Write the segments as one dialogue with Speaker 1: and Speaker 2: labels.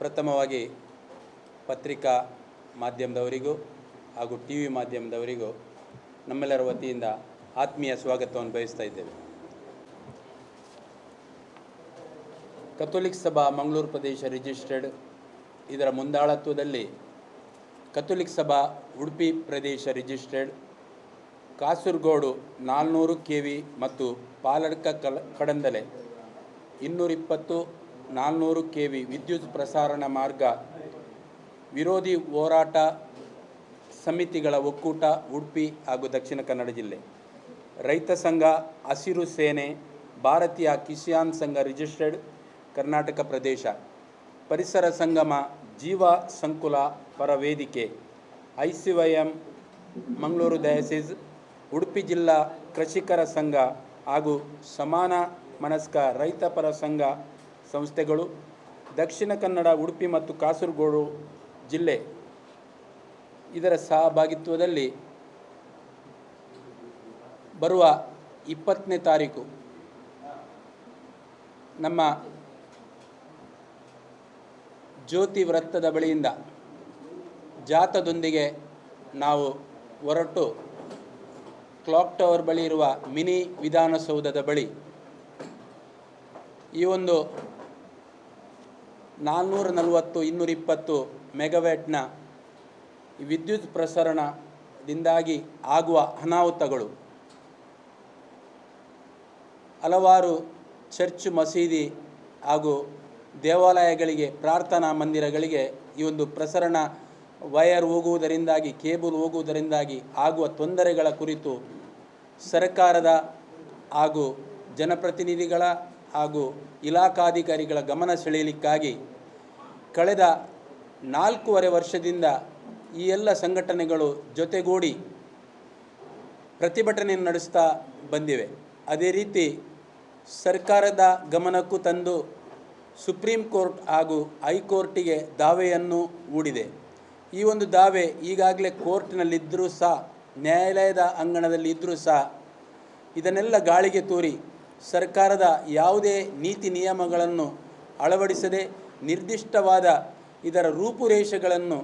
Speaker 1: ಪ್ರಥಮವಾಗಿ ಪತ್ರಿಕಾ ಮಾಧ್ಯಮದವರಿಗೂ ಹಾಗೂ ಟಿ ವಿ ಮಾಧ್ಯಮದವರಿಗೂ ನಮ್ಮೆಲ್ಲರ ವತಿಯಿಂದ ಆತ್ಮೀಯ ಸ್ವಾಗತವನ್ನು ಬಯಸ್ತಾ ಇದ್ದೇವೆ. ಕಥೋಲಿಕ್ ಸಭಾ ಮಂಗಳೂರು ಪ್ರದೇಶ ರಿಜಿಸ್ಟರ್ಡ್ ಇದರ ಮುಂದಾಳತ್ವದಲ್ಲಿ ಕಥೋಲಿಕ್ ಸಭಾ ಉಡುಪಿ ಪ್ರದೇಶ ರಿಜಿಸ್ಟರ್ಡ್ ಕಾಸರಗೋಡು ನಾಲ್ನೂರು ಕೆ ವಿ ಮತ್ತು ಪಾಲಡ್ಕ ಕಡಂದಲೆ ಇನ್ನೂರಿಪ್ಪತ್ತು ನಾಲ್ನೂರು ಕೆ ವಿ ವಿದ್ಯುತ್ ಪ್ರಸಾರಣ ಮಾರ್ಗ, ವಿರೋಧಿ ಹೋರಾಟ ಸಮಿತಿಗಳ ಒಕ್ಕೂಟ, ಉಡುಪಿ ಹಾಗೂ ದಕ್ಷಿಣ ಕನ್ನಡ ಜಿಲ್ಲೆ. ರೈತ ಸಂಘ, ಹಸಿರು ಸೇನೆ, ಭಾರತೀಯ ಕಿಸಾನ್ ಸಂಘ ರಿಜಿಸ್ಟರ್ಡ್, ಕರ್ನಾಟಕ ಪ್ರದೇಶ. ಪರಿಸರ ಸಂಗಮ, ಜೀವ ಸಂಕುಲ ಪರ ವೇದಿಕೆ. I C Y M Mangaluru diocese Udupi ಜಿಲ್ಲಾ ಕೃಷಿಕರ ಸಂಘ ಹಾಗೂ ಸಮಾನ ಮನಸ್ಕ ರೈತಪರ ಸಂಘ ಸಂಸ್ಥೆಗಳು ದಕ್ಷಿಣ ಕನ್ನಡ, ಉಡುಪಿ ಮತ್ತು ಕಾಸರಗೋಡು ಜಿಲ್ಲೆ ಇದರ ಸಹಭಾಗಿತ್ವದಲ್ಲಿ ಬರುವ ಇಪ್ಪತ್ತನೇ ತಾರೀಕು ನಮ್ಮ ಜ್ಯೋತಿ ವೃತ್ತದ ಬಳಿಯಿಂದ ಜಾಥದೊಂದಿಗೆ ನಾವು ಹೊರಟು ಕ್ಲಾಕ್ ಟವರ್ ಬಳಿ ಇರುವ ಮಿನಿ ವಿಧಾನಸೌಧದ ಬಳಿ ಈ ಒಂದು ನಾಲ್ನೂರ ನಲವತ್ತು ಇನ್ನೂರಿಪ್ಪತ್ತು ಮೆಗಾವ್ಯಾಟ್ನ ವಿದ್ಯುತ್ ಪ್ರಸರಣದಿಂದಾಗಿ ಆಗುವ ಅನಾಹುತಗಳು. ಹಲವಾರು ಚರ್ಚ್ ಮಸೀದಿ ಹಾಗೂ ದೇವಾಲಯಗಳಿಗೆ, ಪ್ರಾರ್ಥನಾ ಮಂದಿರಗಳಿಗೆ ಈ ಒಂದು ಪ್ರಸರಣ ವಯರ್ ಹೋಗುವುದರಿಂದಾಗಿ, ಕೇಬಲ್ ಹೋಗುವುದರಿಂದಾಗಿ ಆಗುವ ತೊಂದರೆಗಳ ಕುರಿತು ಸರ್ಕಾರದ ಹಾಗೂ ಜನಪ್ರತಿನಿಧಿಗಳ ಹಾಗೂ ಇಲಾಖಾಧಿಕಾರಿಗಳ ಗಮನ ಸೆಳೆಯಲಿಕ್ಕಾಗಿ ಕಳೆದ ನಾಲ್ಕೂವರೆ ವರ್ಷದಿಂದ ಈ ಎಲ್ಲ ಸಂಘಟನೆಗಳು ಜೊತೆಗೂಡಿ ಪ್ರತಿಭಟನೆಯನ್ನು ನಡೆಸ್ತಾ ಬಂದಿವೆ. ಅದೇ ರೀತಿ ಸರ್ಕಾರದ ಗಮನಕ್ಕೂ ತಂದು ಸುಪ್ರೀಂ ಕೋರ್ಟ್ ಹಾಗೂ ಹೈಕೋರ್ಟಿಗೆ ದಾವೆಯನ್ನು ಹೂಡಿದೆ. ಈ ಒಂದು ದಾವೆ ಈಗಾಗಲೇ ಕೋರ್ಟ್ನಲ್ಲಿದ್ದರೂ ಸಹ, ನ್ಯಾಯಾಲಯದ ಅಂಗಣದಲ್ಲಿ ಇದ್ದರೂ ಸಹ ಇದನ್ನೆಲ್ಲ ಗಾಳಿಗೆ ತೂರಿ ಸರ್ಕಾರದ ಯಾವುದೇ ನೀತಿ ನಿಯಮಗಳನ್ನು ಅಳವಡಿಸದೆ ನಿರ್ದಿಷ್ಟವಾದ ಇದರ ರೂಪುರೇಷೆಗಳನ್ನು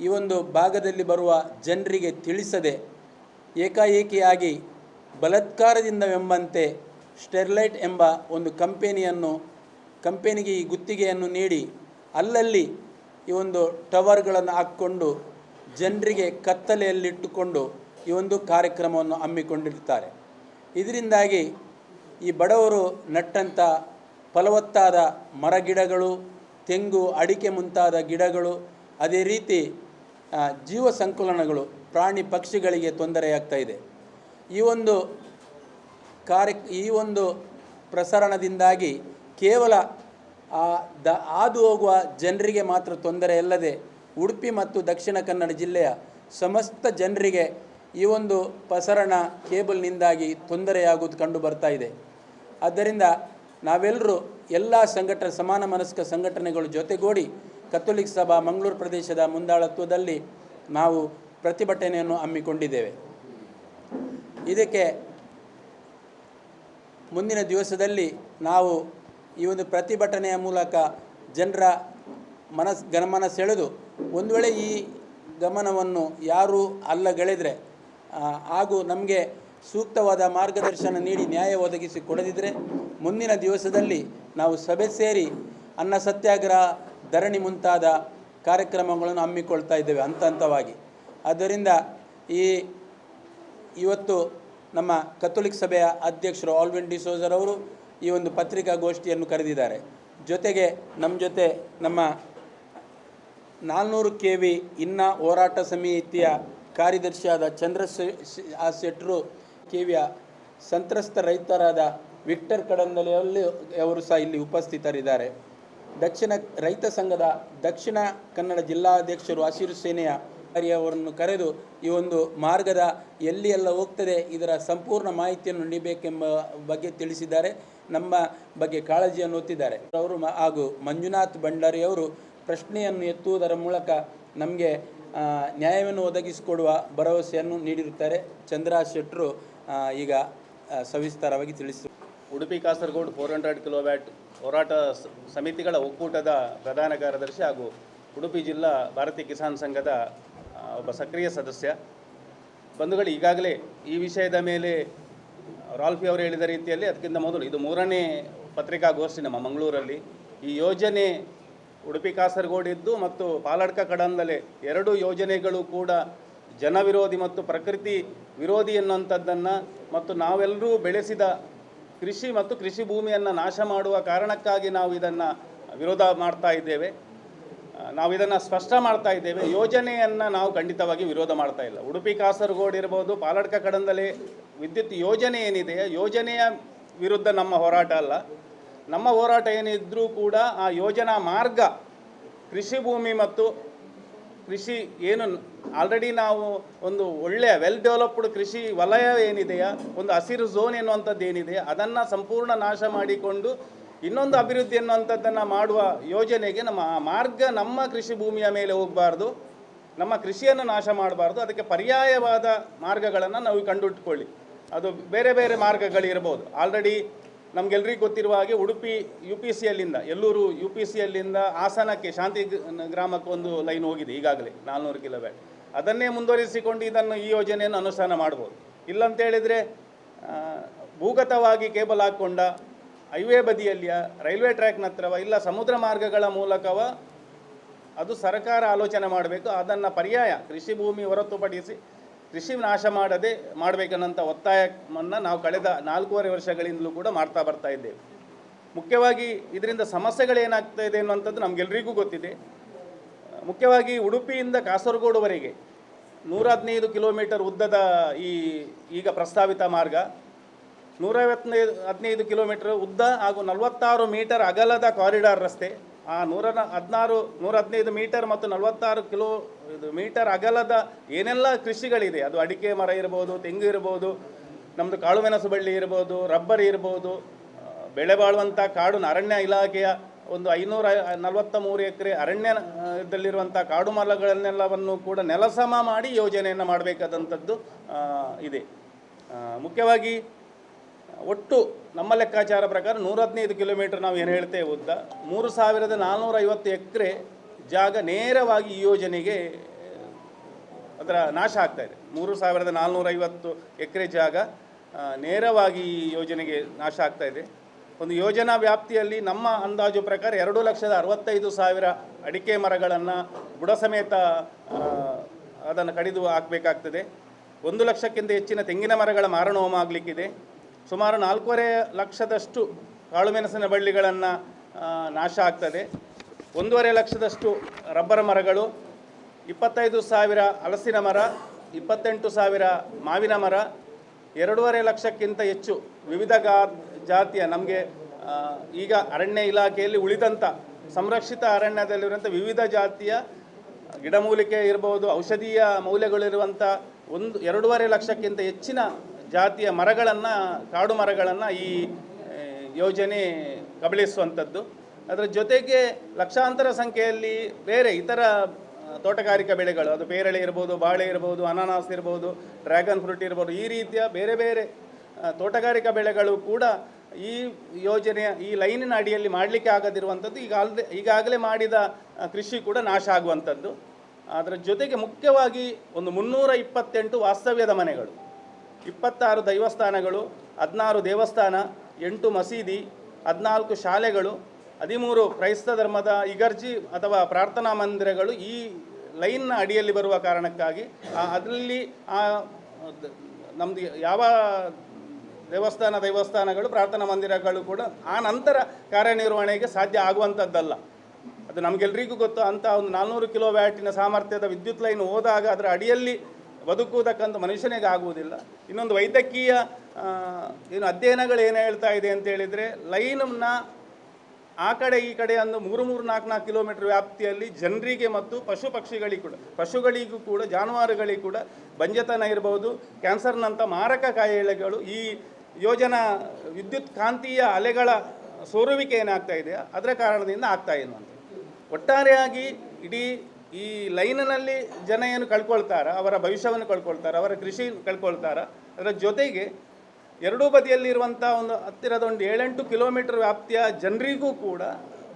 Speaker 1: ಈ ಒಂದು ಭಾಗದಲ್ಲಿ ಬರುವ ಜನರಿಗೆ ತಿಳಿಸದೆ ಏಕಾಏಕಿಯಾಗಿ ಬಲಾತ್ಕಾರದಿಂದವೆಂಬಂತೆ ಸ್ಟೆರ್ಲೈಟ್ ಎಂಬ ಒಂದು ಕಂಪೆನಿಯನ್ನು, ಕಂಪೆನಿಗೆ ಈ ಗುತ್ತಿಗೆಯನ್ನು ನೀಡಿ ಅಲ್ಲಲ್ಲಿ ಈ ಒಂದು ಟವರ್ಗಳನ್ನು ಹಾಕ್ಕೊಂಡು ಜನರಿಗೆ ಕತ್ತಲೆಯಲ್ಲಿಟ್ಟುಕೊಂಡು ಈ ಒಂದು ಕಾರ್ಯಕ್ರಮವನ್ನು ಹಮ್ಮಿಕೊಂಡಿರ್ತಾರೆ ಇದರಿಂದಾಗಿ ಈ ಬಡವರು ನಟ್ಟಂಥ ಫಲವತ್ತಾದ ಮರಗಿಡಗಳು, ತೆಂಗು, ಅಡಿಕೆ ಮುಂತಾದ ಗಿಡಗಳು, ಅದೇ ರೀತಿ ಜೀವ ಸಂಕುಲನಗಳು, ಪ್ರಾಣಿ ಪಕ್ಷಿಗಳಿಗೆ ತೊಂದರೆಯಾಗ್ತಾ ಇದೆ. ಈ ಒಂದು ಕಾರ್ಯ, ಈ ಒಂದು ಪ್ರಸರಣದಿಂದಾಗಿ ಕೇವಲ, ಆ, ದ, ಹಾದು ಹೋಗುವ ಜನರಿಗೆ ಮಾತ್ರ ತೊಂದರೆ ಅಲ್ಲದೆ, ಉಡುಪಿ ಮತ್ತು ದಕ್ಷಿಣ ಕನ್ನಡ ಜಿಲ್ಲೆಯ ಸಮಸ್ತ ಜನರಿಗೆ ಈ ಒಂದು ಪ್ರಸರಣ ಕೇಬಲ್ನಿಂದಾಗಿ ತೊಂದರೆಯಾಗುವುದು ಕಂಡು ಬರ್ತಾ ಇದೆ. ಆದ್ದರಿಂದ ನಾವೆಲ್ಲರೂ ಎಲ್ಲ ಸಂಘಟನೆ ಸಮಾನ ಮನಸ್ಕ ಸಂಘಟನೆಗಳು ಜೊತೆಗೂಡಿ ಕಥೋಲಿಕ್ ಸಭಾ ಮಂಗಳೂರು ಪ್ರದೇಶದ ಮುಂದಾಳತ್ವದಲ್ಲಿ ನಾವು ಪ್ರತಿಭಟನೆಯನ್ನು ಹಮ್ಮಿಕೊಂಡಿದ್ದೇವೆ. ಇದಕ್ಕೆ ಮುಂದಿನ ದಿವಸದಲ್ಲಿ ನಾವು ಈ ಒಂದು ಪ್ರತಿಭಟನೆಯ ಮೂಲಕ ಜನರ ಮನಸ್ ಗಮನ ಸೆಳೆದು ಒಂದು ವೇಳೆ ಈ ಗಮನವನ್ನು ಯಾರು ಅಲ್ಲಗೆಳೆದರೆ ಹಾಗೂ ನಮಗೆ ಸೂಕ್ತವಾದ ಮಾರ್ಗದರ್ಶನ ನೀಡಿ ನ್ಯಾಯ ಒದಗಿಸಿ ಕೊಡದಿದ್ದರೆ ಮುಂದಿನ ದಿವಸದಲ್ಲಿ ನಾವು ಸಭೆ ಸೇರಿ ಅನ್ನ ಸತ್ಯಾಗ್ರಹ, ಧರಣಿ ಮುಂತಾದ ಕಾರ್ಯಕ್ರಮಗಳನ್ನು ಹಮ್ಮಿಕೊಳ್ತಾ ಇದ್ದೇವೆ ಹಂತ ಹಂತವಾಗಿ. ಆದ್ದರಿಂದ ಈ ಇವತ್ತು ನಮ್ಮ ಕಥೋಲಿಕ್ ಸಭೆಯ ಅಧ್ಯಕ್ಷರು ಆಲ್ವಿನ್ ಡಿಸೋಜರ್ ಅವರು ಈ ಒಂದು ಪತ್ರಿಕಾಗೋಷ್ಠಿಯನ್ನು ಕರೆದಿದ್ದಾರೆ. ಜೊತೆಗೆ ನಮ್ಮ ಜೊತೆ ನಮ್ಮ ನಾಲ್ನೂರು ಕೆ ವಿ ಇನ್ನ ಹೋರಾಟ ಸಮಿತಿಯ ಕಾರ್ಯದರ್ಶಿಯಾದ ಚಂದ್ರ ಆ ಕೆ ವಿಯ ಸಂತ್ರಸ್ತ ರೈತರಾದ ವಿಕ್ಟರ್ ಕಡಂದಲೆಯಲ್ಲಿ ಅವರು ಸಹ ಇಲ್ಲಿ ಉಪಸ್ಥಿತರಿದ್ದಾರೆ. ದಕ್ಷಿಣ ರೈತ ಸಂಘದ ದಕ್ಷಿಣ ಕನ್ನಡ ಜಿಲ್ಲಾಧ್ಯಕ್ಷರು ಹಸಿರು ಸೇನೆಯ ಅವರನ್ನು ಕರೆದು ಈ ಒಂದು ಮಾರ್ಗದ ಎಲ್ಲಿ ಎಲ್ಲ ಹೋಗ್ತದೆ ಇದರ ಸಂಪೂರ್ಣ ಮಾಹಿತಿಯನ್ನು ನೀಡಬೇಕೆಂಬ ಬಗ್ಗೆ ತಿಳಿಸಿದ್ದಾರೆ. ನಮ್ಮ ಬಗ್ಗೆ ಕಾಳಜಿಯನ್ನು ಒತ್ತಿದ್ದಾರೆ ಅವರು ಹಾಗೂ ಮಂಜುನಾಥ್ ಭಂಡಾರಿಯವರು ಪ್ರಶ್ನೆಯನ್ನು ಎತ್ತುವುದರ ಮೂಲಕ ನಮಗೆ ನ್ಯಾಯವನ್ನು ಒದಗಿಸಿಕೊಡುವ ಭರವಸೆಯನ್ನು ನೀಡಿರುತ್ತಾರೆ. ಚಂದ್ರ ಶೆಟ್ಟರು ಈಗ ಸವಿಸ್ತಾರವಾಗಿ ತಿಳಿಸಿ
Speaker 2: Udupi Kasaragod four hundred kilowatt ಹೋರಾಟ ಸಮಿತಿಗಳ ಒಕ್ಕೂಟದ ಪ್ರಧಾನ ಕಾರ್ಯದರ್ಶಿ ಹಾಗೂ ಉಡುಪಿ ಜಿಲ್ಲಾ ಭಾರತೀಯ ಕಿಸಾನ್ ಸಂಘದ ಒಬ್ಬ ಸಕ್ರಿಯ ಸದಸ್ಯ. ಬಂಧುಗಳು ಈಗಾಗಲೇ ಈ ವಿಷಯದ ಮೇಲೆ, ರಾಲ್ಫಿ ಅವರು ಹೇಳಿದ ರೀತಿಯಲ್ಲಿ ಅದಕ್ಕಿಂತ ಮೊದಲು ಇದು ಮೂರನೇ ಪತ್ರಿಕಾಗೋಷ್ಠಿ ನಮ್ಮ ಮಂಗಳೂರಲ್ಲಿ. ಈ ಯೋಜನೆ ಉಡುಪಿ ಕಾಸರಗೋಡಿದ್ದು ಮತ್ತು ಪಾಲಡ್ಕ ಕಡಂದಲೆ ಎರಡು ಯೋಜನೆಗಳು ಕೂಡ ಜನವಿರೋಧಿ ಮತ್ತು ಪ್ರಕೃತಿ ವಿರೋಧಿ ಎನ್ನುವಂಥದ್ದನ್ನು ಮತ್ತು ನಾವೆಲ್ಲರೂ ಬೆಳೆಸಿದ ಕೃಷಿ ಮತ್ತು ಕೃಷಿ ಭೂಮಿಯನ್ನು ನಾಶ ಮಾಡುವ ಕಾರಣಕ್ಕಾಗಿ ನಾವು ಇದನ್ನು ವಿರೋಧ ಮಾಡ್ತಾ ಇದ್ದೇವೆ. ನಾವು ಇದನ್ನು ಸ್ಪಷ್ಟ ಮಾಡ್ತಾ ಇದ್ದೇವೆ. ಯೋಜನೆಯನ್ನು ನಾವು ಖಂಡಿತವಾಗಿ ವಿರೋಧ ಮಾಡ್ತಾ ಇಲ್ಲ. ಉಡುಪಿ ಕಾಸರಗೋಡು ಇರ್ಬೋದು, ಪಾಲಡ್ಕ ಕಡಂದಲೇ ವಿದ್ಯುತ್ ಯೋಜನೆ ಏನಿದೆ, ಯೋಜನೆಯ ವಿರುದ್ಧ ನಮ್ಮ ಹೋರಾಟ ಅಲ್ಲ. ನಮ್ಮ ಹೋರಾಟ ಏನಿದ್ರೂ ಕೂಡ ಆ ಯೋಜನಾ ಮಾರ್ಗ ಕೃಷಿ ಭೂಮಿ ಮತ್ತು ಕೃಷಿ ಏನು ಆಲ್ರೆಡಿ ನಾವು ಒಂದು ಒಳ್ಳೆಯ ವೆಲ್ ಡೆವಲಪ್ಡ್ ಕೃಷಿ ವಲಯ ಏನಿದೆಯಾ, ಒಂದು ಹಸಿರು ಝೋನ್ ಎನ್ನುವಂಥದ್ದು ಏನಿದೆ, ಅದನ್ನು ಸಂಪೂರ್ಣ ನಾಶ ಮಾಡಿಕೊಂಡು ಇನ್ನೊಂದು ಅಭಿವೃದ್ಧಿ ಎನ್ನುವಂಥದ್ದನ್ನು ಮಾಡುವ ಯೋಜನೆಗೆ ನಮ್ಮ ಮಾರ್ಗ ನಮ್ಮ ಕೃಷಿ ಭೂಮಿಯ ಮೇಲೆ ಹೋಗಬಾರ್ದು. ನಮ್ಮ ಕೃಷಿಯನ್ನು ನಾಶ ಮಾಡಬಾರ್ದು. ಅದಕ್ಕೆ ಪರ್ಯಾಯವಾದ ಮಾರ್ಗಗಳನ್ನು ನಾವು ಕಂಡುಹಿಟ್ಕೊಳ್ಳಿ ಅದು ಬೇರೆ ಬೇರೆ ಮಾರ್ಗಗಳಿರ್ಬೋದು. ಆಲ್ರೆಡಿ ನಮಗೆಲ್ರಿಗೂ ಗೊತ್ತಿರುವ ಹಾಗೆ ಉಡುಪಿ ಯು ಪಿ ಸಿ ಯಲ್ಲಿಂದ ಎಲ್ಲೂರು ಯು ಪಿ ಸಿ ಹಾಸನಕ್ಕೆ ಶಾಂತಿ ಗ್ರಾಮಕ್ಕೆ ಒಂದು ಲೈನ್ ಹೋಗಿದೆ ಈಗಾಗಲೇ ನಾಲ್ನೂರು ಕಿಲೋಮೀಟರ್ ಅದನ್ನೇ ಮುಂದುವರಿಸಿಕೊಂಡು ಇದನ್ನು ಈ ಯೋಜನೆಯನ್ನು ಅನುಷ್ಠಾನ ಮಾಡ್ಬೋದು. ಇಲ್ಲಂತ ಹೇಳಿದರೆ ಆ, ಭೂಗತವಾಗಿ ಕೇಬಲ್ ಹಾಕ್ಕೊಂಡ ಹೈವೇ ಬದಿಯಲ್ಲಿಯ ರೈಲ್ವೆ ಟ್ರ್ಯಾಕ್ನ ಹತ್ರವ ಇಲ್ಲ ಸಮುದ್ರ ಮಾರ್ಗಗಳ ಮೂಲಕವ ಅದು ಸರ್ಕಾರ ಆಲೋಚನೆ ಮಾಡಬೇಕು ಅದನ್ನು ಪರ್ಯಾಯ ಕೃಷಿ ಭೂಮಿ ಹೊರತುಪಡಿಸಿ ಕೃಷಿ ನಾಶ ಮಾಡದೆ ಮಾಡಬೇಕನ್ನಂಥ ಒತ್ತಾಯವನ್ನು ನಾವು ಕಳೆದ ನಾಲ್ಕೂವರೆ ವರ್ಷಗಳಿಂದಲೂ ಕೂಡ ಮಾಡ್ತಾ ಬರ್ತಾ ಇದ್ದೇವೆ. ಮುಖ್ಯವಾಗಿ ಇದರಿಂದ ಸಮಸ್ಯೆಗಳೇನಾಗ್ತಾ ಇದೆ ಅನ್ನುವಂಥದ್ದು ನಮಗೆಲ್ಲರಿಗೂ ಗೊತ್ತಿದೆ. ಮುಖ್ಯವಾಗಿ ಉಡುಪಿಯಿಂದ ಕಾಸರಗೋಡುವರೆಗೆ ನೂರ ಹದಿನೈದು ಕಿಲೋಮೀಟರ್ ಉದ್ದದ ಈ ಈಗ ಪ್ರಸ್ತಾವಿತ ಮಾರ್ಗ ನೂರೈವತ್ತೈದು ಹದಿನೈದು ಕಿಲೋಮೀಟರ್ ಉದ್ದ ಹಾಗೂ ನಲವತ್ತಾರು ಮೀಟರ್ ಅಗಲದ ಕಾರಿಡಾರ್ ರಸ್ತೆ ಆ ನೂರ ಹದಿನಾರು ನೂರ ಹದಿನೈದು ಮೀಟರ್ ಮತ್ತು ನಲವತ್ತಾರು ಕಿಲೋ, ಇದು ಮೀಟರ್ ಅಗಲದ ಏನೆಲ್ಲ ಕೃಷಿಗಳಿದೆ? ಅದು ಅಡಿಕೆ ಮರ ಇರ್ಬೋದು, ತೆಂಗು ಇರ್ಬೋದು ನಮ್ಮದು ಕಾಳುಮೆಣಸು ಬಳ್ಳಿ ಇರ್ಬೋದು, ರಬ್ಬರ್ ಇರ್ಬೋದು ಬೆಳೆ ಬಾಳುವಂಥ ಕಾಡು ಅರಣ್ಯ ಇಲಾಖೆಯ ಒಂದು ಐನೂರ ನಲವತ್ತ ಮೂರು ಎಕರೆ ಅರಣ್ಯದಲ್ಲಿರುವಂಥ ಕಾಡು ಮರಗಳನ್ನೆಲ್ಲವನ್ನು ಕೂಡ ನೆಲಸಮ ಮಾಡಿ ಯೋಜನೆಯನ್ನು ಮಾಡಬೇಕಾದಂಥದ್ದು ಇದೆ. ಮುಖ್ಯವಾಗಿ ಒಟ್ಟು ನಮ್ಮ ಲೆಕ್ಕಾಚಾರ ಪ್ರಕಾರ ನೂರ ಹದಿನೈದು ಕಿಲೋಮೀಟರ್ ನಾವು ಏನು ಹೇಳ್ತೇವೆ ಉದ್ದ. ಮೂರು ಸಾವಿರದ ನಾನ್ನೂರ ಐವತ್ತು ಎಕರೆ ಜಾಗ ನೇರವಾಗಿ ಈ ಯೋಜನೆಗೆ ಅದರ ನಾಶ ಆಗ್ತಾ ಇದೆ. ಮೂರು ಸಾವಿರದ ನಾಲ್ನೂರ ಐವತ್ತು ಎಕರೆ ಜಾಗ ನೇರವಾಗಿ ಈ ಯೋಜನೆಗೆ ನಾಶ ಆಗ್ತಾ ಇದೆ. ಒಂದು ಯೋಜನಾ ವ್ಯಾಪ್ತಿಯಲ್ಲಿ ನಮ್ಮ ಅಂದಾಜು ಪ್ರಕಾರ ಎರಡು ಲಕ್ಷದ ಅರವತ್ತೈದು ಸಾವಿರ ಅಡಿಕೆ ಮರಗಳನ್ನು ಬುಡ ಸಮೇತ ಅದನ್ನು ಕಡಿದು ಹಾಕಬೇಕಾಗ್ತದೆ. ಒಂದು ಲಕ್ಷಕ್ಕಿಂತ ಹೆಚ್ಚಿನ ತೆಂಗಿನ ಮರಗಳ ಮಾರಣಹೋಮ ಆಗಲಿಕ್ಕಿದೆ. ಸುಮಾರು ನಾಲ್ಕೂವರೆ ಲಕ್ಷದಷ್ಟು ಕಾಳುಮೆಣಸಿನ ಬಳ್ಳಿಗಳನ್ನು ನಾಶ ಆಗ್ತದೆ. ಒಂದೂವರೆ ಲಕ್ಷದಷ್ಟು ರಬ್ಬರ್ ಮರಗಳು, ಇಪ್ಪತ್ತೈದು ಸಾವಿರ ಹಲಸಿನ ಮರ, ಇಪ್ಪತ್ತೆಂಟು ಸಾವಿರ ಮಾವಿನ ಮರ, ಎರಡೂವರೆ ಲಕ್ಷಕ್ಕಿಂತ ಹೆಚ್ಚು ವಿವಿಧ ಗಾ, ಜಾತಿಯ ನಮಗೆ ಈಗ ಅರಣ್ಯ ಇಲಾಖೆಯಲ್ಲಿ ಉಳಿದಂಥ ಸಂರಕ್ಷಿತ ಅರಣ್ಯದಲ್ಲಿರುವಂಥ ವಿವಿಧ ಜಾತಿಯ ಗಿಡಮೂಲಿಕೆ ಇರ್ಬೋದು, ಔಷಧೀಯ ಮೌಲ್ಯಗಳಿರುವಂಥ ಒಂದು, ಎರಡೂವರೆ ಲಕ್ಷಕ್ಕಿಂತ ಹೆಚ್ಚಿನ ಜಾತಿಯ ಮರಗಳನ್ನು, ಕಾಡು ಮರಗಳನ್ನು ಈ ಯೋಜನೆ ಕಬಳಿಸುವಂಥದ್ದು. ಅದರ ಜೊತೆಗೆ ಲಕ್ಷಾಂತರ ಸಂಖ್ಯೆಯಲ್ಲಿ ಬೇರೆ ಇತರ ತೋಟಗಾರಿಕಾ ಬೆಳೆಗಳು, ಅದು ಪೇರಳೆ ಇರ್ಬೋದು, ಬಾಳೆ ಇರ್ಬೋದು, ಅನಾನಸ್ ಇರ್ಬೋದು, ಡ್ರ್ಯಾಗನ್ ಫ್ರೂಟ್ ಇರ್ಬೋದು, ಈ ರೀತಿಯ ಬೇರೆ ಬೇರೆ ತೋಟಗಾರಿಕಾ ಬೆಳೆಗಳು ಕೂಡ ಈ ಯೋಜನೆಯ, ಈ ಲೈನಿನ ಅಡಿಯಲ್ಲಿ ಮಾಡಲಿಕ್ಕೆ ಆಗದಿರುವಂಥದ್ದು, ಈಗ ಆಲ್ರೆ ಈಗಾಗಲೇ ಮಾಡಿದ ಕೃಷಿ ಕೂಡ ನಾಶ ಆಗುವಂಥದ್ದು. ಅದರ ಜೊತೆಗೆ ಮುಖ್ಯವಾಗಿ ಒಂದು ಮುನ್ನೂರ ಇಪ್ಪತ್ತೆಂಟು ವಾಸ್ತವ್ಯದ ಮನೆಗಳು. ಇಪ್ಪತ್ತಾರು ದೈವಸ್ಥಾನಗಳು, ಹದಿನಾರು ದೇವಸ್ಥಾನ, ಎಂಟು ಮಸೀದಿ, ಹದಿನಾಲ್ಕು ಶಾಲೆಗಳು, ಹದಿಮೂರು ಕ್ರೈಸ್ತ ಧರ್ಮದ ಇಗರ್ಜಿ ಅಥವಾ ಪ್ರಾರ್ಥನಾ ಮಂದಿರಗಳು ಈ ಲೈನ್ನ ಅಡಿಯಲ್ಲಿ ಬರುವ ಕಾರಣಕ್ಕಾಗಿ ಅದರಲ್ಲಿ ಆ ದ- ನಮ್ಮದು ಯಾವ ದೇವಸ್ಥಾನ ದೇವಸ್ಥಾನಗಳು, ಪ್ರಾರ್ಥನಾ ಮಂದಿರಗಳು ಕೂಡ ಆ ನಂತರ ಕಾರ್ಯನಿರ್ವಹಣೆಗೆ ಸಾಧ್ಯ ಆಗುವಂಥದ್ದಲ್ಲ. ಅದು ನಮಗೆಲ್ರಿಗೂ ಗೊತ್ತು ಅಂತ ಒಂದು ನಾಲ್ನೂರು ಕಿಲೋ ವ್ಯಾಟಿನ ಸಾಮರ್ಥ್ಯದ ವಿದ್ಯುತ್ ಲೈನ್ ಹೋದಾಗ ಅದರ ಅಡಿಯಲ್ಲಿ ಬದುಕುವುದಕ್ಕಂತ ಮನುಷ್ಯನಿಗೆ ಆಗುವುದಿಲ್ಲ. ಇನ್ನೊಂದು ವೈದ್ಯಕೀಯ ಏನು ಅಧ್ಯಯನಗಳು ಏನು ಹೇಳ್ತಾ ಇದೆ ಅಂತ ಹೇಳಿದರೆ ಲೈನ್ನ ಆ ಕಡೆ ಈ ಕಡೆ ಅಂದು ಮೂರು ಮೂರು, ನಾಲ್ಕು ನಾಲ್ಕು ಕಿಲೋಮೀಟರ್ ವ್ಯಾಪ್ತಿಯಲ್ಲಿ ಜನರಿಗೆ ಮತ್ತು ಪಶು ಪಕ್ಷಿಗಳಿಗೆ ಕೂಡ, ಪಶುಗಳಿಗೂ ಕೂಡ, ಜಾನುವಾರುಗಳಿಗೆ ಕೂಡ ಬಂಜತನ ಇರಬಹುದು ಕ್ಯಾನ್ಸರ್ನಂಥ ಮಾರಕ ಕಾಯಿಲೆಗಳು, ಈ ಯೋಜನಾ ವಿದ್ಯುತ್ ಕಾಂತೀಯ ಅಲೆಗಳ ಸೋರುವಿಕೆ ಏನಾಗ್ತಾ ಇದೆ, ಅದರ ಕಾರಣದಿಂದ ಆಗ್ತಾ ಅಂತ. ಒಟ್ಟಾರೆಯಾಗಿ ಇಡೀ ಈ ಲೈನಿನಲ್ಲಿ ಜನ ಏನು ಕಳ್ಕೊಳ್ತಾರೆ, ಅವರ ಭವಿಷ್ಯವನ್ನು ಕಳ್ಕೊಳ್ತಾರೆ, ಅವರ ಕೃಷಿ ಕಳ್ಕೊಳ್ತಾರೆ, ಅದರ ಜೊತೆಗೆ ಎರಡೂ ಬದಿಯಲ್ಲಿರುವಂಥ ಒಂದು ಹತ್ತಿರದ ಒಂದು ಏಳೆಂಟು ಕಿಲೋಮೀಟರ್ ವ್ಯಾಪ್ತಿಯ ಜನರಿಗೂ ಕೂಡ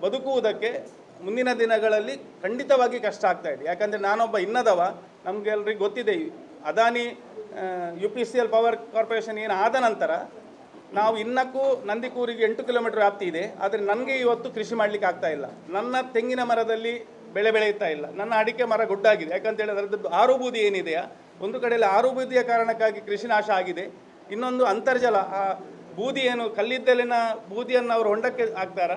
Speaker 2: ಬದುಕುವುದಕ್ಕೆ ಮುಂದಿನ ದಿನಗಳಲ್ಲಿ ಖಂಡಿತವಾಗಿ ಕಷ್ಟ ಆಗ್ತಾ ಇದೆ. ಯಾಕಂದರೆ ನಾನೊಬ್ಬ ಇನ್ನದವ ನಮಗೆಲ್ಲರಿಗೆ ಗೊತ್ತಿದೆ Adani U P C L power corporation ಏನು ಆದ ನಂತರ ನಾವು ಇನ್ನಕ್ಕೂ ನಂದಿಕೂರಿಗೆ ಎಂಟು ಕಿಲೋಮೀಟರ್ ವ್ಯಾಪ್ತಿ ಇದೆ. ಆದರೆ ನನಗೆ ಇವತ್ತು ಕೃಷಿ ಮಾಡಲಿಕ್ಕೆ ಆಗ್ತಾ ಇಲ್ಲ. ನನ್ನ ತೆಂಗಿನ ಮರದಲ್ಲಿ ಬೆಳೆ ಬೆಳೆಯುತ್ತಾ ಇಲ್ಲ. ನನ್ನ ಅಡಿಕೆ ಮರ ಗುಡ್ಡಾಗಿದೆ. ಯಾಕಂತ ಹೇಳಿದ್ರೆ ಅದರದ್ದು ಆರು ಬೂದಿ ಏನಿದೆಯಾ? ಒಂದು ಕಡೆಯಲ್ಲಿ ಆರು ಬೂದಿಯ ಕಾರಣಕ್ಕಾಗಿ ಕೃಷಿ ನಾಶ ಆಗಿದೆ. ಇನ್ನೊಂದು ಅಂತರ್ಜಲ. ಆ ಬೂದಿ ಏನು ಕಲ್ಲಿದ್ದಲಿನ ಬೂದಿಯನ್ನು ಅವರು ಹೊಂಡಕ್ಕೆ ಹಾಕ್ತಾರ?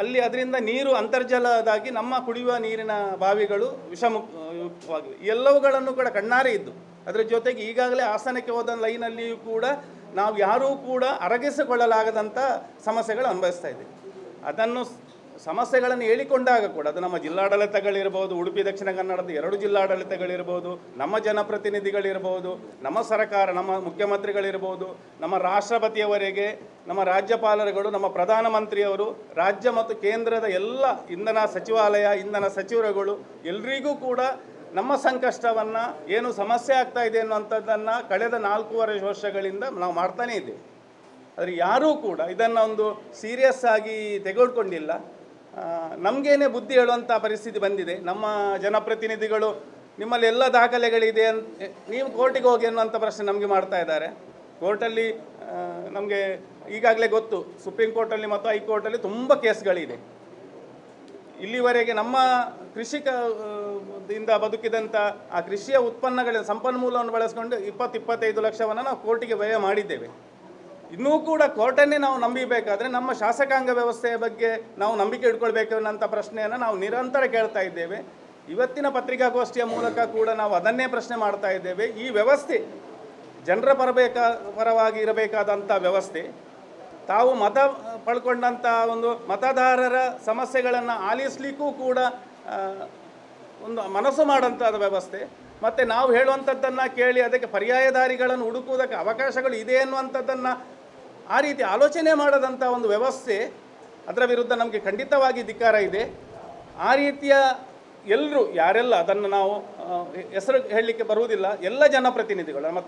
Speaker 2: ಅಲ್ಲಿ ಅದರಿಂದ ನೀರು ಅಂತರ್ಜಲದಾಗಿ ನಮ್ಮ ಕುಡಿಯುವ ನೀರಿನ ಬಾವಿಗಳು ವಿಷಮುಕ್ತವಾಗಿವೆ. ಈ ಎಲ್ಲವುಗಳನ್ನು ಕೂಡ ಕಣ್ಣಾರೆ ಇದ್ದು. ಅದರ ಜೊತೆಗೆ ಈಗಾಗಲೇ ಹಾಸನಕ್ಕೆ ಹೋದ ಲೈನಲ್ಲಿಯೂ ಕೂಡ ನಾವು ಯಾರೂ ಕೂಡ ಅರಗಿಸಿಕೊಳ್ಳಲಾಗದಂಥ ಸಮಸ್ಯೆಗಳು ಅನುಭವಿಸ್ತಾ ಇದ್ದೀವಿ ಅದನ್ನು ಸಮಸ್ಯೆಗಳನ್ನು ಹೇಳಿಕೊಂಡಾಗ ಕೂಡ ಅದು ನಮ್ಮ ಜಿಲ್ಲಾಡಳಿತಗಳಿರ್ಬೋದು, ಉಡುಪಿ, ದಕ್ಷಿಣ ಕನ್ನಡದ ಎರಡು ಜಿಲ್ಲಾಡಳಿತಗಳಿರ್ಬೋದು, ನಮ್ಮ ಜನಪ್ರತಿನಿಧಿಗಳಿರ್ಬೋದು, ನಮ್ಮ ಸರ್ಕಾರ, ನಮ್ಮ ಮುಖ್ಯಮಂತ್ರಿಗಳಿರ್ಬೋದು, ನಮ್ಮ ರಾಷ್ಟ್ರಪತಿಯವರೆಗೆ ನಮ್ಮ ರಾಜ್ಯಪಾಲರುಗಳು, ನಮ್ಮ ಪ್ರಧಾನಮಂತ್ರಿಯವರು, ರಾಜ್ಯ ಮತ್ತು ಕೇಂದ್ರದ ಎಲ್ಲ ಇಂಧನ ಸಚಿವಾಲಯ, ಇಂಧನ ಸಚಿವರುಗಳು ಎಲ್ರಿಗೂ ಕೂಡ ನಮ್ಮ ಸಂಕಷ್ಟವನ್ನು, ಏನು ಸಮಸ್ಯೆ ಆಗ್ತಾ ಇದೆ ಅನ್ನುವಂಥದ್ದನ್ನು ಕಳೆದ ನಾಲ್ಕೂವರೆ ವರ್ಷಗಳಿಂದ ನಾವು ಮಾಡ್ತಾನೇ ಇದ್ದೇವೆ. ಆದರೆ ಯಾರೂ ಕೂಡ ಇದನ್ನು ಒಂದು ಸೀರಿಯಸ್ ಆಗಿ ತೆಗೆದುಕೊಂಡಿಲ್ಲ. ನಮಗೇನೆ ಬುದ್ಧಿ ಹೇಳುವಂಥ ಪರಿಸ್ಥಿತಿ ಬಂದಿದೆ. ನಮ್ಮ ಜನಪ್ರತಿನಿಧಿಗಳು ನಿಮ್ಮಲ್ಲಿ ಎಲ್ಲ ದಾಖಲೆಗಳಿದೆ ಅಂತ ನೀವು ಕೋರ್ಟಿಗೆ ಹೋಗಿ ಅನ್ನುವಂಥ ಪ್ರಶ್ನೆ ನಮಗೆ ಮಾಡ್ತಾ ಇದ್ದಾರೆ. ಕೋರ್ಟಲ್ಲಿ ನಮಗೆ ಈಗಾಗಲೇ ಗೊತ್ತು, ಸುಪ್ರೀಂ ಕೋರ್ಟಲ್ಲಿ ಮತ್ತು ಹೈಕೋರ್ಟಲ್ಲಿ ತುಂಬ ಕೇಸ್ಗಳಿದೆ. ಇಲ್ಲಿವರೆಗೆ ನಮ್ಮ ಕೃಷಿಕ ಇಂದ ಬದುಕಿದಂಥ ಆ ಕೃಷಿಯ ಉತ್ಪನ್ನಗಳ ಸಂಪನ್ಮೂಲವನ್ನು ಬಳಸಿಕೊಂಡು ಇಪ್ಪತ್ತು ಇಪ್ಪತ್ತೈದು ಲಕ್ಷವನ್ನು ನಾವು ಕೋರ್ಟಿಗೆ ವ್ಯಯ ಮಾಡಿದ್ದೇವೆ. ಇನ್ನೂ ಕೂಡ ಕೋರ್ಟನ್ನೇ ನಾವು ನಂಬಿಬೇಕಾದ್ರೆ ನಮ್ಮ ಶಾಸಕಾಂಗ ವ್ಯವಸ್ಥೆಯ ಬಗ್ಗೆ ನಾವು ನಂಬಿಕೆ ಇಟ್ಕೊಳ್ಬೇಕು ಅನ್ನೋಂಥ ಪ್ರಶ್ನೆಯನ್ನು ನಾವು ನಿರಂತರ ಕೇಳ್ತಾ ಇದ್ದೇವೆ. ಇವತ್ತಿನ ಪತ್ರಿಕಾಗೋಷ್ಠಿಯ ಮೂಲಕ ಕೂಡ ನಾವು ಅದನ್ನೇ ಪ್ರಶ್ನೆ ಮಾಡ್ತಾ ಇದ್ದೇವೆ. ಈ ವ್ಯವಸ್ಥೆ ಜನರ ಪರಬೇಕ, ಪರವಾಗಿ ಇರಬೇಕಾದಂಥ ವ್ಯವಸ್ಥೆ, ತಾವು ಮತ ಪಡ್ಕೊಂಡಂಥ ಒಂದು ಮತದಾರರ ಸಮಸ್ಯೆಗಳನ್ನು ಆಲಿಸಲಿಕ್ಕೂ ಕೂಡ ಒಂದು ಮನಸ್ಸು ಮಾಡೋಂಥದ್ದು ವ್ಯವಸ್ಥೆ. ಮತ್ತು ನಾವು ಹೇಳುವಂಥದ್ದನ್ನು ಕೇಳಿ ಅದಕ್ಕೆ ಪರ್ಯಾಯ ದಾರಿಗಳನ್ನು ಹುಡುಕುವುದಕ್ಕೆ ಅವಕಾಶಗಳು ಇದೆ ಅನ್ನುವಂಥದ್ದನ್ನು ಆ ರೀತಿ ಆಲೋಚನೆ ಮಾಡದಂಥ ಒಂದು ವ್ಯವಸ್ಥೆ ಅದರ ವಿರುದ್ಧ ನಮಗೆ ಖಂಡಿತವಾಗಿ ಧಿಕ್ಕಾರ ಇದೆ. ಆ ರೀತಿಯ ಎಲ್ಲರೂ ಯಾರೆಲ್ಲ ಅದನ್ನು ನಾವು ಹೆಸರು ಹೇಳಲಿಕ್ಕೆ ಬರುವುದಿಲ್ಲ, ಎಲ್ಲ ಜನಪ್ರತಿನಿಧಿಗಳು, ನಮ್ಮ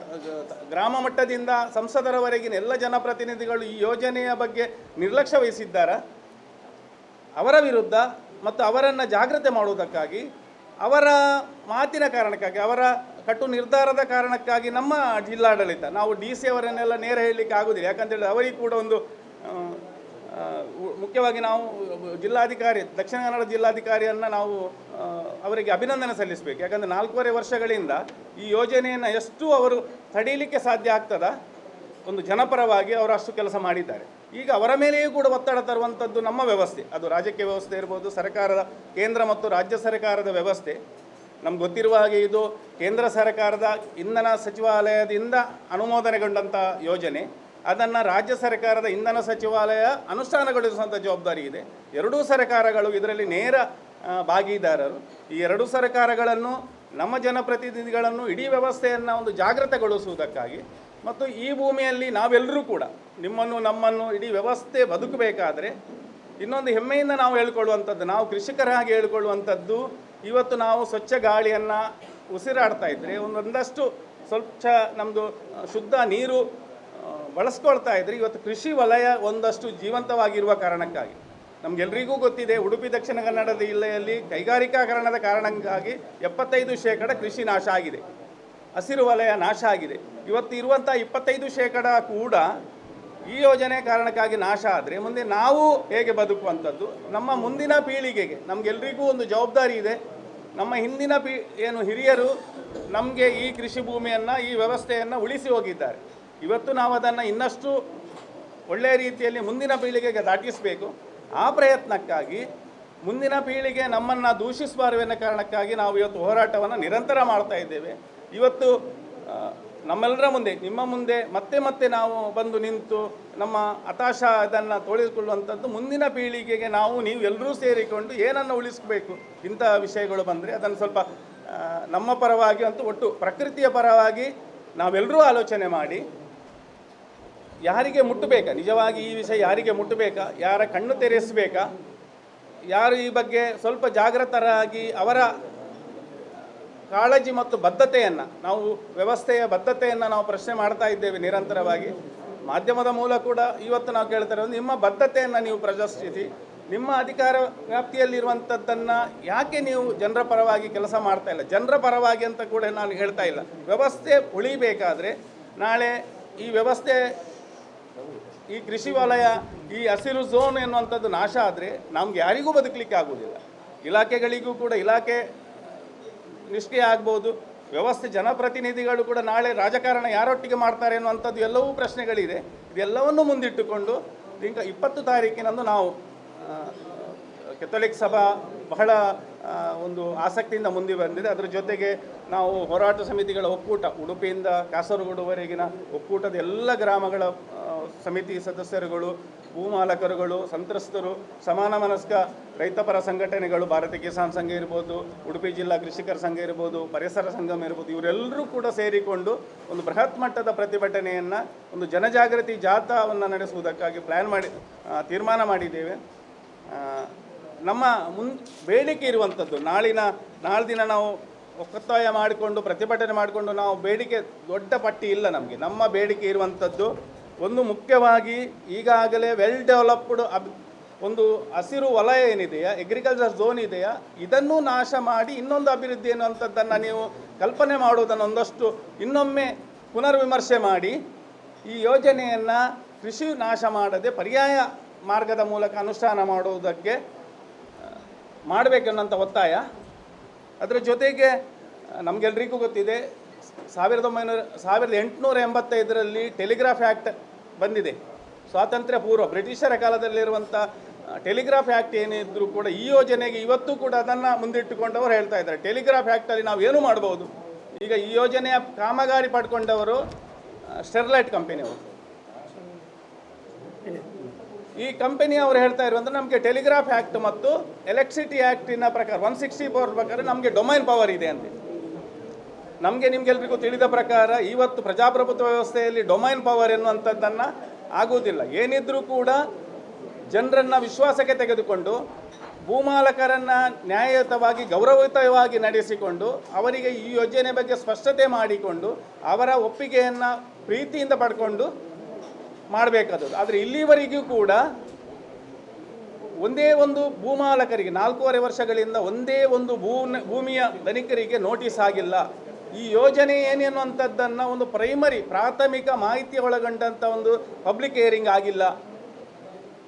Speaker 2: ಗ್ರಾಮ ಮಟ್ಟದಿಂದ ಸಂಸದರವರೆಗಿನ ಎಲ್ಲ ಜನಪ್ರತಿನಿಧಿಗಳು ಈ ಯೋಜನೆಯ ಬಗ್ಗೆ ನಿರ್ಲಕ್ಷ್ಯ ವಹಿಸಿದ್ದಾರೆ? ಅವರ ವಿರುದ್ಧ ಮತ್ತು ಅವರನ್ನು ಜಾಗ್ರತೆ ಮಾಡುವುದಕ್ಕಾಗಿ, ಅವರ ಮಾತಿನ ಕಾರಣಕ್ಕಾಗಿ, ಅವರ ಕಟ್ಟು ನಿರ್ಧಾರದ ಕಾರಣಕ್ಕಾಗಿ ನಮ್ಮ ಜಿಲ್ಲಾಡಳಿತ, ನಾವು ಡಿ ಸಿ ಅವರನ್ನೆಲ್ಲ ನೇರ ಹೇಳಲಿಕ್ಕೆ ಆಗೋದಿಲ್ಲ. ಯಾಕಂತೇಳಿದ್ರೆ ಅವರಿಗೆ ಕೂಡ ಒಂದು ಮುಖ್ಯವಾಗಿ ನಾವು ಜಿಲ್ಲಾಧಿಕಾರಿ, ದಕ್ಷಿಣ ಕನ್ನಡ ಜಿಲ್ಲಾಧಿಕಾರಿಯನ್ನು ನಾವು ಅವರಿಗೆ ಅಭಿನಂದನೆ ಸಲ್ಲಿಸಬೇಕು. ಯಾಕಂದರೆ ನಾಲ್ಕೂವರೆ ವರ್ಷಗಳಿಂದ ಈ ಯೋಜನೆಯನ್ನು ಎಷ್ಟು ಅವರು ತಡೀಲಿಕ್ಕೆ ಸಾಧ್ಯ ಆಗ್ತದ? ಒಂದು ಜನಪರವಾಗಿ ಅವರು ಅಷ್ಟು ಕೆಲಸ ಮಾಡಿದ್ದಾರೆ. ಈಗ ಅವರ ಮೇಲೆಯೂ ಕೂಡ ಒತ್ತಡ ತರುವಂಥದ್ದು ನಮ್ಮ ವ್ಯವಸ್ಥೆ. ಅದು ರಾಜಕೀಯ ವ್ಯವಸ್ಥೆ ಇರ್ಬೋದು, ಸರ್ಕಾರದ ಕೇಂದ್ರ ಮತ್ತು ರಾಜ್ಯ ಸರ್ಕಾರದ ವ್ಯವಸ್ಥೆ. ನಮ್ಗೆ ಗೊತ್ತಿರುವ ಹಾಗೆ ಇದು ಕೇಂದ್ರ ಸರ್ಕಾರದ ಇಂಧನ ಸಚಿವಾಲಯದಿಂದ ಅನುಮೋದನೆಗೊಂಡಂಥ ಯೋಜನೆ. ಅದನ್ನು ರಾಜ್ಯ ಸರ್ಕಾರದ ಇಂಧನ ಸಚಿವಾಲಯ ಅನುಷ್ಠಾನಗೊಳಿಸುವಂಥ ಜವಾಬ್ದಾರಿ ಇದೆ. ಎರಡೂ ಸರ್ಕಾರಗಳು ಇದರಲ್ಲಿ ನೇರ ಭಾಗಿದಾರರು. ಈ ಎರಡೂ ಸರ್ಕಾರಗಳನ್ನು, ನಮ್ಮ ಜನಪ್ರತಿನಿಧಿಗಳನ್ನು ಇಡೀ ವ್ಯವಸ್ಥೆಯನ್ನು ಒಂದು ಜಾಗೃತಗೊಳಿಸುವುದಕ್ಕಾಗಿ ಮತ್ತು ಈ ಭೂಮಿಯಲ್ಲಿ ನಾವೆಲ್ಲರೂ ಕೂಡ ನಿಮ್ಮನ್ನು, ನಮ್ಮನ್ನು ಇಡೀ ವ್ಯವಸ್ಥೆ ಬದುಕಬೇಕಾದರೆ ಇನ್ನೊಂದು ಹೆಮ್ಮೆಯಿಂದ ನಾವು ಹೇಳ್ಕೊಳ್ಳುವಂಥದ್ದು, ನಾವು ಕೃಷಿಕರಾಗಿ ಹೇಳ್ಕೊಳ್ಳುವಂಥದ್ದು ಇವತ್ತು ನಾವು ಸ್ವಚ್ಛ ಗಾಳಿಯನ್ನು ಉಸಿರಾಡ್ತಾ ಇದ್ದರೆ ಒಂದೊಂದಷ್ಟು ಸ್ವಚ್ಛ ನಮ್ಮದು ಶುದ್ಧ ನೀರು ಬಳಸ್ಕೊಳ್ತಾ ಇದ್ರೆ ಇವತ್ತು ಕೃಷಿ ವಲಯ ಒಂದಷ್ಟು ಜೀವಂತವಾಗಿರುವ ಕಾರಣಕ್ಕಾಗಿ. ನಮಗೆಲ್ಲರಿಗೂ ಗೊತ್ತಿದೆ, ಉಡುಪಿ, ದಕ್ಷಿಣ ಕನ್ನಡ ಜಿಲ್ಲೆಯಲ್ಲಿ ಕೈಗಾರಿಕಾಕರಣದ ಕಾರಣಕ್ಕಾಗಿ ಎಪ್ಪತ್ತೈದು ಶೇಕಡ ಕೃಷಿ ನಾಶ ಆಗಿದೆ. ಹಸಿರು ವಲಯ ನಾಶ ಆಗಿದೆ. ಇವತ್ತು ಇರುವಂಥ ಇಪ್ಪತ್ತೈದು ಶೇಕಡ ಕೂಡ ಈ ಯೋಜನೆ ಕಾರಣಕ್ಕಾಗಿ ನಾಶ ಆದರೆ ಮುಂದೆ ನಾವು ಹೇಗೆ ಬದುಕುವಂಥದ್ದು, ನಮ್ಮ ಮುಂದಿನ ಪೀಳಿಗೆಗೆ, ನಮಗೆಲ್ರಿಗೂ ಒಂದು ಜವಾಬ್ದಾರಿ ಇದೆ. ನಮ್ಮ ಹಿಂದಿನ ಪೀ, ಏನು ಹಿರಿಯರು ನಮಗೆ ಈ ಕೃಷಿ ಭೂಮಿಯನ್ನು, ಈ ವ್ಯವಸ್ಥೆಯನ್ನು ಉಳಿಸಿ ಹೋಗಿದ್ದಾರೆ. ಇವತ್ತು ನಾವು ಅದನ್ನು ಇನ್ನಷ್ಟು ಒಳ್ಳೆಯ ರೀತಿಯಲ್ಲಿ ಮುಂದಿನ ಪೀಳಿಗೆಗೆ ದಾಟಿಸಬೇಕು. ಆ ಪ್ರಯತ್ನಕ್ಕಾಗಿ ಮುಂದಿನ ಪೀಳಿಗೆ ನಮ್ಮನ್ನು ದೂಷಿಸಬಾರ್ದು ಕಾರಣಕ್ಕಾಗಿ ನಾವು ಇವತ್ತು ಹೋರಾಟವನ್ನು ನಿರಂತರ ಮಾಡ್ತಾ ಇದ್ದೇವೆ. ಇವತ್ತು ನಮ್ಮೆಲ್ಲರ ಮುಂದೆ, ನಿಮ್ಮ ಮುಂದೆ, ಮತ್ತೆ ಮತ್ತೆ ನಾವು ಬಂದು ನಿಂತು ನಮ್ಮ ಹತಾಶ ಅದನ್ನು ತೊಳೆದುಕೊಳ್ಳುವಂಥದ್ದು ಮುಂದಿನ ಪೀಳಿಗೆಗೆ ನಾವು, ನೀವು ಎಲ್ಲರೂ ಸೇರಿಕೊಂಡು ಏನನ್ನು ಉಳಿಸಬೇಕು, ಇಂಥ ವಿಷಯಗಳು ಬಂದರೆ ಅದನ್ನು ಸ್ವಲ್ಪ ನಮ್ಮ ಪರವಾಗಿ ಅಂತೂ ಒಟ್ಟು ಪ್ರಕೃತಿಯ ಪರವಾಗಿ ನಾವೆಲ್ಲರೂ ಆಲೋಚನೆ ಮಾಡಿ, ಯಾರಿಗೆ ಮುಟ್ಟಬೇಕಾ? ನಿಜವಾಗಿ ಈ ವಿಷಯ ಯಾರಿಗೆ ಮುಟ್ಟಬೇಕಾ? ಯಾರ ಕಣ್ಣು ತೆರೆಸಬೇಕಾ? ಯಾರು ಈ ಬಗ್ಗೆ ಸ್ವಲ್ಪ ಜಾಗೃತರಾಗಿ ಅವರ ಕಾಳಜಿ ಮತ್ತು ಬದ್ಧತೆಯನ್ನು, ನಾವು ವ್ಯವಸ್ಥೆಯ ಬದ್ಧತೆಯನ್ನು ನಾವು ಪ್ರಶ್ನೆ ಮಾಡ್ತಾ ಇದ್ದೇವೆ ನಿರಂತರವಾಗಿ. ಮಾಧ್ಯಮದ ಮೂಲ ಕೂಡ ಇವತ್ತು ನಾವು ಕೇಳ್ತಾರೆ ನಿಮ್ಮ ಬದ್ಧತೆಯನ್ನು ನೀವು ಪ್ರದರ್ಶಿಸಿ, ನಿಮ್ಮ ಅಧಿಕಾರ ವ್ಯಾಪ್ತಿಯಲ್ಲಿರುವಂಥದ್ದನ್ನು ಯಾಕೆ ನೀವು ಜನರ ಪರವಾಗಿ ಕೆಲಸ ಮಾಡ್ತಾ ಇಲ್ಲ? ಜನರ ಪರವಾಗಿ ಅಂತ ಕೂಡ ನಾನು ಹೇಳ್ತಾ ಇಲ್ಲ. ವ್ಯವಸ್ಥೆ ಉಳಿಬೇಕಾದರೆ ನಾಳೆ ಈ ವ್ಯವಸ್ಥೆ, ಈ ಕೃಷಿ ವಲಯ, ಈ ಹಸಿರು ಝೋನ್ ಎನ್ನುವಂಥದ್ದು ನಾಶ ಆದರೆ ನಮ್ಗೆ ಯಾರಿಗೂ ಬದುಕಲಿಕ್ಕೆ ಆಗುವುದಿಲ್ಲ. ಇಲಾಖೆಗಳಿಗೂ ಕೂಡ, ಇಲಾಖೆ ನಿಷ್ಕ್ರಿಯ ಆಗ್ಬೋದು. ವ್ಯವಸ್ಥೆ ಜನಪ್ರತಿನಿಧಿಗಳು ಕೂಡ ನಾಳೆ ರಾಜಕಾರಣ ಯಾರೊಟ್ಟಿಗೆ ಮಾಡ್ತಾರೆ ಅನ್ನುವಂಥದ್ದು ಎಲ್ಲವೂ ಪ್ರಶ್ನೆಗಳಿದೆ. ಇದೆಲ್ಲವನ್ನು ಮುಂದಿಟ್ಟುಕೊಂಡು ಈಗ ಇಪ್ಪತ್ತು ತಾರೀಕಿನಂದು ನಾವು ಕೆಥೋಲಿಕ್ ಸಭಾ ಬಹಳ ಒಂದು ಆಸಕ್ತಿಯಿಂದ ಮುಂದೆ ಬಂದಿದೆ. ಅದರ ಜೊತೆಗೆ ನಾವು ಹೋರಾಟ ಸಮಿತಿಗಳ ಒಕ್ಕೂಟ, ಉಡುಪಿಯಿಂದ ಕಾಸರಗೋಡುವರೆಗಿನ ಒಕ್ಕೂಟದ ಎಲ್ಲ ಗ್ರಾಮಗಳ ಸಮಿತಿ ಸದಸ್ಯರುಗಳು, ಭೂಮಾಲಕರುಗಳು, ಸಂತ್ರಸ್ತರು ಸಮಾನ ಮನಸ್ಕ ರೈತಪರ ಸಂಘಟನೆಗಳು, ಭಾರತೀಯ ಕಿಸಾನ್ ಸಂಘ ಇರ್ಬೋದು, ಉಡುಪಿ ಜಿಲ್ಲಾ ಕೃಷಿಕರ ಸಂಘ ಇರ್ಬೋದು, ಪರಿಸರ ಸಂಘಮ ಇರ್ಬೋದು, ಇವರೆಲ್ಲರೂ ಕೂಡ ಸೇರಿಕೊಂಡು ಒಂದು ಬೃಹತ್ ಮಟ್ಟದ ಪ್ರತಿಭಟನೆಯನ್ನು, ಒಂದು ಜನಜಾಗೃತಿ ಜಾಥಾವನ್ನು ನಡೆಸುವುದಕ್ಕಾಗಿ ಪ್ಲ್ಯಾನ್ ಮಾಡಿ ತೀರ್ಮಾನ ಮಾಡಿದ್ದೇವೆ. ನಮ್ಮ ಮುನ್, ಬೇಡಿಕೆ ಇರುವಂಥದ್ದು ನಾಳಿನ ನಾಳ್ದಿನ ನಾವು ಒಕ್ಕತ್ತಾಯ ಮಾಡಿಕೊಂಡು, ಪ್ರತಿಭಟನೆ ಮಾಡಿಕೊಂಡು ನಾವು ಬೇಡಿಕೆ, ದೊಡ್ಡ ಪಟ್ಟಿ ಇಲ್ಲ ನಮಗೆ. ನಮ್ಮ ಬೇಡಿಕೆ ಇರುವಂಥದ್ದು ಒಂದು ಮುಖ್ಯವಾಗಿ ಈಗಾಗಲೇ ವೆಲ್ ಡೆವಲಪ್ಡ್ ಅಬ್, ಒಂದು ಹಸಿರು ವಲಯ ಏನಿದೆಯಾ ಅಗ್ರಿಕಲ್ಚರ್ ಝೋನ್ ಇದೆಯಾ, ಇದನ್ನು ನಾಶ ಮಾಡಿ ಇನ್ನೊಂದು ಅಭಿವೃದ್ಧಿ ಅನ್ನುವಂಥದ್ದನ್ನು ನೀವು ಕಲ್ಪನೆ ಮಾಡುವುದನ್ನು ಒಂದಷ್ಟು ಇನ್ನೊಮ್ಮೆ ಪುನರ್ವಿಮರ್ಶೆ ಮಾಡಿ, ಈ ಯೋಜನೆಯನ್ನು ಕೃಷಿ ನಾಶ ಮಾಡದೆ ಪರ್ಯಾಯ ಮಾರ್ಗದ ಮೂಲಕ ಅನುಷ್ಠಾನ ಮಾಡುವುದಕ್ಕೆ ಮಾಡಬೇಕೆನ್ನುವಂಥ ಒತ್ತಾಯ. ಅದರ ಜೊತೆಗೆ ನಮಗೆಲ್ರಿಗೂ ಗೊತ್ತಿದೆ, ಸಾವಿರದ ಒಂಬೈನೂರ, ಸಾವಿರದ ಎಂಟುನೂರ ಎಂಬತ್ತೈದರಲ್ಲಿ ಟೆಲಿಗ್ರಾಫ್ ಆ್ಯಕ್ಟ್ ಬಂದಿದೆ. ಸ್ವಾತಂತ್ರ್ಯ ಪೂರ್ವ ಬ್ರಿಟಿಷರ ಕಾಲದಲ್ಲಿರುವಂಥ ಟೆಲಿಗ್ರಾಫ್ ಆ್ಯಕ್ಟ್ ಏನಿದ್ರು ಕೂಡ ಈ ಯೋಜನೆಗೆ ಇವತ್ತು ಕೂಡ ಅದನ್ನು ಮುಂದಿಟ್ಟುಕೊಂಡವರು ಹೇಳ್ತಾ ಇದ್ದಾರೆ. ಟೆಲಿಗ್ರಾಫ್ ಆ್ಯಕ್ಟಲ್ಲಿ ನಾವು ಏನು ಮಾಡ್ಬೋದು? ಈಗ ಈ ಯೋಜನೆಯ ಕಾಮಗಾರಿ ಪಡ್ಕೊಂಡವರು ಸ್ಟೆರ್ಲೈಟ್ ಕಂಪನಿಯವರು ಈ ಕಂಪನಿ ಅವರು ಹೇಳ್ತಾ ಇರುವಂತ ನಮಗೆ ಟೆಲಿಗ್ರಾಫ್ ಆ್ಯಕ್ಟ್ ಮತ್ತು ಎಲೆಕ್ಟ್ರಿಸಿಟಿ ಆ್ಯಕ್ಟಿನ ಪ್ರಕಾರ ಒನ್ ಸಿಕ್ಸ್ಟಿ ಫೋರ್ ಪ್ರಕಾರ ನಮಗೆ ಡೊಮೈನ್ ಪವರ್ ಇದೆ ಅಂತ. ನಮಗೆ ನಿಮಗೆಲ್ರಿಗೂ ತಿಳಿದ ಪ್ರಕಾರ ಇವತ್ತು ಪ್ರಜಾಪ್ರಭುತ್ವ ವ್ಯವಸ್ಥೆಯಲ್ಲಿ ಡೊಮೈನ್ ಪವರ್ ಎನ್ನುವಂಥದ್ದನ್ನು ಆಗುವುದಿಲ್ಲ. ಏನಿದ್ರೂ ಕೂಡ ಜನರನ್ನು ವಿಶ್ವಾಸಕ್ಕೆ ತೆಗೆದುಕೊಂಡು ಭೂಮಾಲಕರನ್ನು ನ್ಯಾಯಯುತವಾಗಿ, ಗೌರವಯುತವಾಗಿ ನಡೆಸಿಕೊಂಡು ಅವರಿಗೆ ಈ ಯೋಜನೆ ಬಗ್ಗೆ ಸ್ಪಷ್ಟತೆ ಮಾಡಿಕೊಂಡು ಅವರ ಒಪ್ಪಿಗೆಯನ್ನು ಪ್ರೀತಿಯಿಂದ ಪಡ್ಕೊಂಡು ಮಾಡಬೇಕಾದದ್ದು. ಆದರೆ ಇಲ್ಲಿವರೆಗೂ ಕೂಡ ಒಂದೇ ಒಂದು ಭೂಮಾಲಕರಿಗೆ, ನಾಲ್ಕೂವರೆ ವರ್ಷಗಳಿಂದ ಒಂದೇ ಒಂದು ಭೂ ಭೂಮಿಯ ಧನಿಕರಿಗೆ ನೋಟಿಸ್ ಆಗಿಲ್ಲ. ಈ ಯೋಜನೆ ಏನೇನುವಂಥದ್ದನ್ನು ಒಂದು ಪ್ರೈಮರಿ ಪ್ರಾಥಮಿಕ ಮಾಹಿತಿ ಒಳಗೊಂಡಂಥ ಒಂದು ಪಬ್ಲಿಕ್ ಹೇರಿಂಗ್ ಆಗಿಲ್ಲ.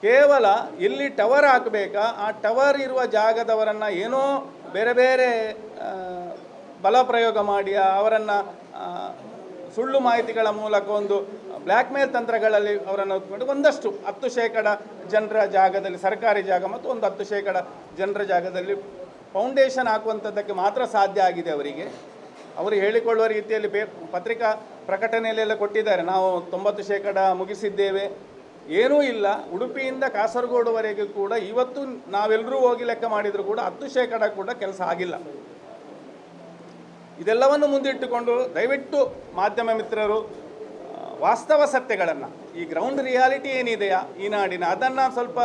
Speaker 2: ಕೇವಲ ಎಲ್ಲಿ ಟವರ್ ಹಾಕಬೇಕಾ, ಆ ಟವರ್ ಇರುವ ಜಾಗದವರನ್ನು ಏನೋ ಬೇರೆ ಬೇರೆ ಬಲ ಪ್ರಯೋಗ ಮಾಡಿ ಅವರನ್ನು ಸುಳ್ಳು ಮಾಹಿತಿಗಳ ಮೂಲಕ ಒಂದು ಬ್ಲ್ಯಾಕ್ ಮೇಲ್ ತಂತ್ರಗಳಲ್ಲಿ ಅವರನ್ನು ಹೊತ್ಕೊಂಡು ಒಂದಷ್ಟು ಹತ್ತು ಶೇಕಡ ಜನರ ಜಾಗದಲ್ಲಿ, ಸರ್ಕಾರಿ ಜಾಗ ಮತ್ತು ಒಂದು ಹತ್ತು ಶೇಕಡ ಜನರ ಜಾಗದಲ್ಲಿ ಫೌಂಡೇಶನ್ ಹಾಕುವಂಥದ್ದಕ್ಕೆ ಮಾತ್ರ ಸಾಧ್ಯ ಆಗಿದೆ ಅವರಿಗೆ. ಅವರು ಹೇಳಿಕೊಳ್ಳುವ ರೀತಿಯಲ್ಲಿ ಪೇ, ಪತ್ರಿಕಾ ಪ್ರಕಟಣೆಯಲ್ಲೆಲ್ಲ ಕೊಟ್ಟಿದ್ದಾರೆ. ನಾವು ತೊಂಬತ್ತು ಶೇಕಡ ಮುಗಿಸಿದ್ದೇವೆ. ಏನೂ ಇಲ್ಲ. ಉಡುಪಿಯಿಂದ ಕಾಸರಗೋಡುವರೆಗೂ ಕೂಡ ಇವತ್ತು ನಾವೆಲ್ಲರೂ ಹೋಗಿ ಲೆಕ್ಕ ಮಾಡಿದರೂ ಕೂಡ ಹತ್ತು ಶೇಕಡ ಕೂಡ ಕೆಲಸ ಆಗಿಲ್ಲ. ಇದೆಲ್ಲವನ್ನು ಮುಂದಿಟ್ಟುಕೊಂಡು ದಯವಿಟ್ಟು ಮಾಧ್ಯಮ ಮಿತ್ರರು ವಾಸ್ತವ ಸತ್ಯಗಳನ್ನು, ಈ ಗ್ರೌಂಡ್ ರಿಯಾಲಿಟಿ ಏನಿದೆಯಾ ಈ ನಾಡಿನ, ಅದನ್ನು ಸ್ವಲ್ಪ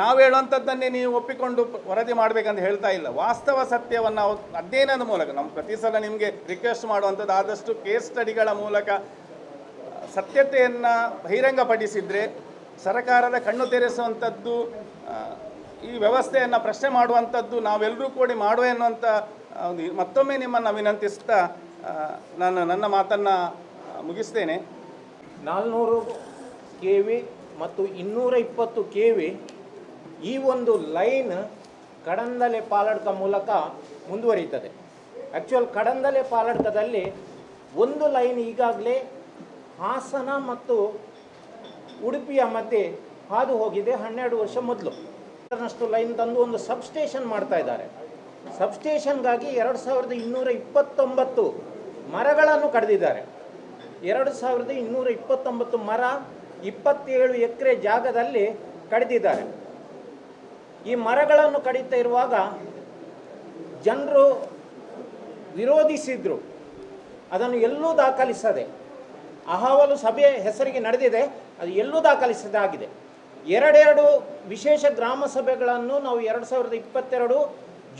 Speaker 2: ನಾವು ಹೇಳುವಂಥದ್ದನ್ನೇ ನೀವು ಒಪ್ಪಿಕೊಂಡು ವರದಿ ಮಾಡಬೇಕಂತ ಹೇಳ್ತಾ ಇಲ್ಲ. ವಾಸ್ತವ ಸತ್ಯವನ್ನು ಅಧ್ಯಯನದ ಮೂಲಕ ನಮ್ಮ ಪ್ರತಿ ಸಲ ನಿಮಗೆ ರಿಕ್ವೆಸ್ಟ್ ಮಾಡುವಂಥದ್ದು ಆದಷ್ಟು ಕೇಸ್ ಸ್ಟಡಿಗಳ ಮೂಲಕ ಸತ್ಯತೆಯನ್ನು ಬಹಿರಂಗಪಡಿಸಿದರೆ, ಸರ್ಕಾರದ ಕಣ್ಣು ತೆರೆಸುವಂಥದ್ದು ಈ ವ್ಯವಸ್ಥೆಯನ್ನು ಪ್ರಶ್ನೆ ಮಾಡುವಂಥದ್ದು ನಾವೆಲ್ಲರೂ ಕೂಡಿ ಮಾಡುವ ಎನ್ನುವಂಥ ಮತ್ತೊಮ್ಮೆ ನಿಮ್ಮನ್ನು ವಿನಂತಿಸ್ತಾ ನಾನು ನನ್ನ ಮಾತನ್ನು ಮುಗಿಸ್ತೇನೆ.
Speaker 3: ನಾಲ್ನೂರು ಕೆ ವಿ ಮತ್ತು ಇನ್ನೂರ ಇಪ್ಪತ್ತು ಕೆ ವಿ ಈ ಒಂದು ಲೈನ್ ಕಡಂದಲೆ ಪಾಲಡ್ಕ ಮೂಲಕ ಮುಂದುವರಿಯುತ್ತದೆ. ಆ್ಯಕ್ಚುಯಲ್ ಕಡಂದಲೆ ಪಾಲಡ್ಕದಲ್ಲಿ ಒಂದು ಲೈನ್ ಈಗಾಗಲೇ ಹಾಸನ ಮತ್ತು ಉಡುಪಿಯ ಮಧ್ಯೆ ಹಾದು ಹೋಗಿದೆ ಹನ್ನೆರಡು ವರ್ಷ ಮೊದಲು. ಅಷ್ಟು ಲೈನ್ ತಂದು ಒಂದು ಸಬ್ಸ್ಟೇಷನ್ ಮಾಡ್ತಾ ಇದ್ದಾರೆ. ಸಬ್ಸ್ಟೇಷನ್ಗಾಗಿ ಎರಡು ಸಾವಿರದ ಇನ್ನೂರ ಇಪ್ಪತ್ತೊಂಬತ್ತು ಮರಗಳನ್ನು ಕಡಿದಿದ್ದಾರೆ. ಎರಡು ಸಾವಿರದ ಇನ್ನೂರ ಇಪ್ಪತ್ತೊಂಬತ್ತು ಮರ ಇಪ್ಪತ್ತೇಳು ಎಕರೆ ಜಾಗದಲ್ಲಿ ಕಡಿದಿದ್ದಾರೆ. ಈ ಮರಗಳನ್ನು ಕಡಿತಾ ಇರುವಾಗ ಜನರು ವಿರೋಧಿಸಿದ್ರು. ಅದನ್ನು ಎಲ್ಲೂ ದಾಖಲಿಸದೆ, ಅಹವಾಲು ಸಭೆ ಹೆಸರಿಗೆ ನಡೆದಿದೆ, ಅದು ಎಲ್ಲೂ ದಾಖಲಿಸದಾಗಿದೆ ಎರಡೆರಡು ವಿಶೇಷ ಗ್ರಾಮ ಸಭೆಗಳನ್ನು ನಾವು ಎರಡು ಸಾವಿರದ ಇಪ್ಪತ್ತೆರಡು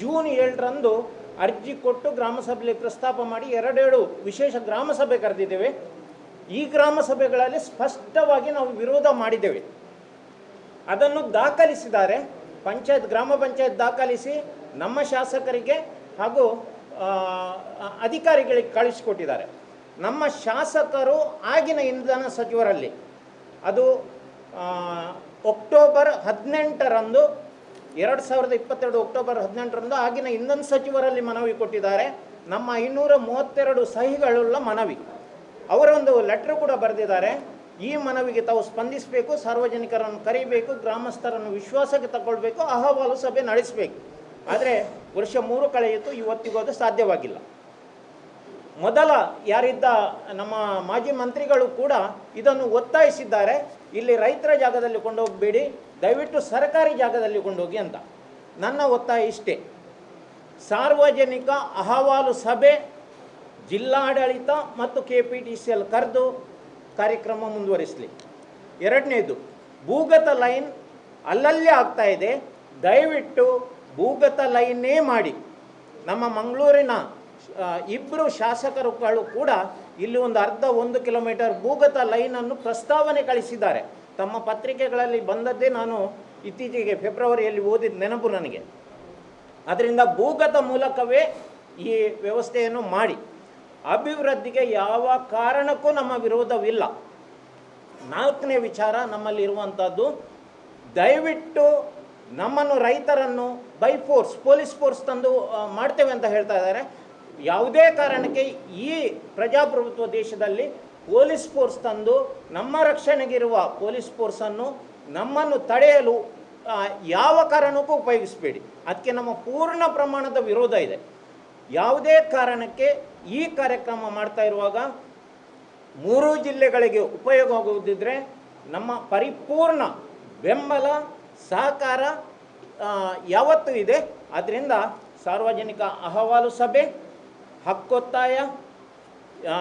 Speaker 3: ಜೂನ್ ಏಳರಂದು ಅರ್ಜಿ ಕೊಟ್ಟು ಗ್ರಾಮ ಸಭೆಯಲ್ಲಿ ಪ್ರಸ್ತಾಪ ಮಾಡಿ ಎರಡೆರಡು ವಿಶೇಷ ಗ್ರಾಮ ಸಭೆ ಕರೆದಿದ್ದೇವೆ. ಈ ಗ್ರಾಮ ಸಭೆಗಳಲ್ಲಿ ಸ್ಪಷ್ಟವಾಗಿ ನಾವು ವಿರೋಧ ಮಾಡಿದ್ದೇವೆ. ಅದನ್ನು ದಾಖಲಿಸಿದ್ದಾರೆ. ಪಂಚಾಯತ್ ಗ್ರಾಮ ಪಂಚಾಯತ್ ದಾಖಲಿಸಿ ನಮ್ಮ ಶಾಸಕರಿಗೆ ಹಾಗೂ ಅಧಿಕಾರಿಗಳಿಗೆ ಕಳಿಸಿಕೊಟ್ಟಿದ್ದಾರೆ. ನಮ್ಮ ಶಾಸಕರು ಆಗಿನ ಇಂಧನ ಸಚಿವರಲ್ಲಿ ಅದು ಅಕ್ಟೋಬರ್ ಹದಿನೆಂಟರಂದು ಎರಡು ಸಾವಿರದ ಇಪ್ಪತ್ತೆರಡು ಅಕ್ಟೋಬರ್ ಹದಿನೆಂಟರಂದು ಆಗಿನ ಇನ್ನೊಂದು ಸಚಿವರಲ್ಲಿ ಮನವಿ ಕೊಟ್ಟಿದ್ದಾರೆ. ನಮ್ಮ ಇನ್ನೂರ ಮೂವತ್ತೆರಡು ಸಹಿಗಳುಳ್ಳ ಮನವಿ. ಅವರೊಂದು ಲೆಟ್ರ್ ಕೂಡ ಬರೆದಿದ್ದಾರೆ. ಈ ಮನವಿಗೆ ತಾವು ಸ್ಪಂದಿಸಬೇಕು, ಸಾರ್ವಜನಿಕರನ್ನು ಕರೀಬೇಕು, ಗ್ರಾಮಸ್ಥರನ್ನು ವಿಶ್ವಾಸಕ್ಕೆ ತಗೊಳ್ಬೇಕು, ಅಹವಾಲು ಸಭೆ ನಡೆಸಬೇಕು. ಆದರೆ ವರ್ಷ ಮೂರು ಕಳೆಯಿತು, ಇವತ್ತಿಗೂ ಅದು ಸಾಧ್ಯವಾಗಿಲ್ಲ. ಮೊದಲ ಯಾರಿದ್ದ ನಮ್ಮ ಮಾಜಿ ಮಂತ್ರಿಗಳು ಕೂಡ ಇದನ್ನು ಒತ್ತಾಯಿಸಿದ್ದಾರೆ. ಇಲ್ಲಿ ರೈತರ ಜಾಗದಲ್ಲಿ ಕೊಂಡೋಗಬೇಡಿ ದಯವಿಟ್ಟು ಸರ್ಕಾರಿ ಜಾಗದಲ್ಲಿ ಕೊಂಡೋಗಿ ಅಂತ. ನನ್ನ ಒತ್ತಾಯ ಇಷ್ಟೇ. ಸಾರ್ವಜನಿಕ ಅಹವಾಲು ಸಭೆ, ಜಿಲ್ಲಾಡಳಿತ ಮತ್ತು K P T C L ಕರೆದು ಕಾರ್ಯಕ್ರಮ ಮುಂದುವರಿಸಲಿ. ಎರಡನೇದು, ಭೂಗತ ಲೈನ್ ಅಲ್ಲಲ್ಲೇ ಆಗ್ತಾ ಇದೆ. ದಯವಿಟ್ಟು ಭೂಗತ ಲೈನ್ನೇ ಮಾಡಿ. ನಮ್ಮ ಮಂಗಳೂರಿನ ಇಬ್ಬರು ಶಾಸಕರುಗಳು ಕೂಡ ಇಲ್ಲಿ ಒಂದು ಅರ್ಧ ಒಂದು ಕಿಲೋಮೀಟರ್ ಭೂಗತ ಲೈನನ್ನು ಪ್ರಸ್ತಾವನೆ ಕಳಿಸಿದ್ದಾರೆ. ತಮ್ಮ ಪತ್ರಿಕೆಗಳಲ್ಲಿ ಬಂದದ್ದೇ ನಾನು ಇತ್ತೀಚೆಗೆ ಫೆಬ್ರವರಿಯಲ್ಲಿ ಓದಿದ ನೆನಪು ನನಗೆ. ಅದರಿಂದ ಭೂಗತ ಮೂಲಕವೇ ಈ ವ್ಯವಸ್ಥೆಯನ್ನು ಮಾಡಿ. ಅಭಿವೃದ್ಧಿಗೆ ಯಾವ ಕಾರಣಕ್ಕೂ ನಮ್ಮ ವಿರೋಧವಿಲ್ಲ. ನಾಲ್ಕನೇ ವಿಚಾರ ನಮ್ಮಲ್ಲಿರುವಂಥದ್ದು, ದಯವಿಟ್ಟು ನಮ್ಮನ್ನು ರೈತರನ್ನು ಬೈ ಫೋರ್ಸ್ ಪೊಲೀಸ್ ಫೋರ್ಸ್ ತಂದು ಮಾಡ್ತೇವೆ ಅಂತ ಹೇಳ್ತಾ ಇದ್ದಾರೆ. ಯಾವುದೇ ಕಾರಣಕ್ಕೆ ಈ ಪ್ರಜಾಪ್ರಭುತ್ವ ದೇಶದಲ್ಲಿ ಪೊಲೀಸ್ ಫೋರ್ಸ್ ತಂದು ನಮ್ಮ ರಕ್ಷಣೆಗಿರುವ ಪೊಲೀಸ್ ಫೋರ್ಸನ್ನು ನಮ್ಮನ್ನು ತಡೆಯಲು ಯಾವ ಕಾರಣಕ್ಕೂ ಉಪಯೋಗಿಸಬೇಡಿ. ಅದಕ್ಕೆ ನಮ್ಮ ಪೂರ್ಣ ಪ್ರಮಾಣದ ವಿರೋಧ ಇದೆ. ಯಾವುದೇ ಕಾರಣಕ್ಕೆ ಈ ಕಾರ್ಯಕ್ರಮ ಮಾಡ್ತಾ ಇರುವಾಗ ಮೂರು ಜಿಲ್ಲೆಗಳಿಗೆ ಉಪಯೋಗ ಆಗುವುದಿದ್ರೆ ನಮ್ಮ ಪರಿಪೂರ್ಣ ಬೆಂಬಲ, ಸಹಕಾರ ಯಾವತ್ತೂ ಇದೆ. ಆದ್ದರಿಂದ ಸಾರ್ವಜನಿಕ ಅಹವಾಲು ಸಭೆ, ಹಕ್ಕೊತ್ತಾಯ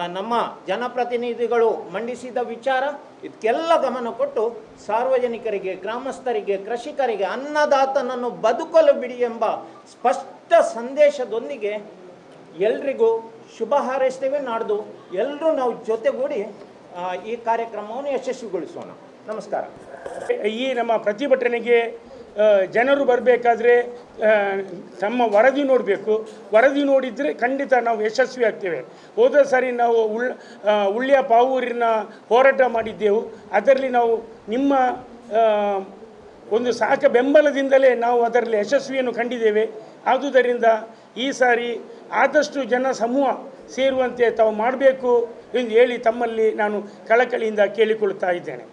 Speaker 3: ನಮ್ಮ ಜನಪ್ರತಿನಿಧಿಗಳು ಮಂಡಿಸಿದ ವಿಚಾರ, ಇದಕ್ಕೆಲ್ಲ ಗಮನ ಕೊಟ್ಟು ಸಾರ್ವಜನಿಕರಿಗೆ, ಗ್ರಾಮಸ್ಥರಿಗೆ, ಕೃಷಿಕರಿಗೆ, ಅನ್ನದಾತನನ್ನು ಬದುಕಲು ಬಿಡಿ ಎಂಬ ಸ್ಪಷ್ಟ ಸಂದೇಶದೊಂದಿಗೆ ಎಲ್ರಿಗೂ ಶುಭ ಹಾರೈಸ್ತೇವೆ. ನಾಡ್ದು ಎಲ್ಲರೂ ನಾವು ಜೊತೆಗೂಡಿ ಈ ಕಾರ್ಯಕ್ರಮವನ್ನು ಯಶಸ್ವಿಗೊಳಿಸೋಣ. ನಮಸ್ಕಾರ.
Speaker 4: ಈ ನಮ್ಮ ಪ್ರತಿಭಟನೆಗೆ ಜನರು ಬರಬೇಕಾದ್ರೆ ತಮ್ಮ ವರದಿ ನೋಡಬೇಕು. ವರದಿ ನೋಡಿದರೆ ಖಂಡಿತ ನಾವು ಯಶಸ್ವಿ ಆಗ್ತೇವೆ. ಹೋದ ಸಾರಿ ನಾವು ಉಳ್ ಉಳ್ಳಿಯ ಪಾವೂರಿನ ಹೋರಾಟ ಮಾಡಿದ್ದೆವು. ಅದರಲ್ಲಿ ನಾವು ನಿಮ್ಮ ಒಂದು ಸಾಕ ಬೆಂಬಲದಿಂದಲೇ ನಾವು ಅದರಲ್ಲಿ ಯಶಸ್ವಿಯನ್ನು ಕಂಡಿದ್ದೇವೆ. ಆದುದರಿಂದ ಈ ಸಾರಿ ಆದಷ್ಟು ಜನ ಸಮೂಹ ಸೇರುವಂತೆ ತಾವು ಮಾಡಬೇಕು ಎಂದು ಹೇಳಿ ತಮ್ಮಲ್ಲಿ ನಾನು ಕಳಕಳಿಯಿಂದ ಕೇಳಿಕೊಳ್ಳುತ್ತಾ ಇದ್ದೇನೆ.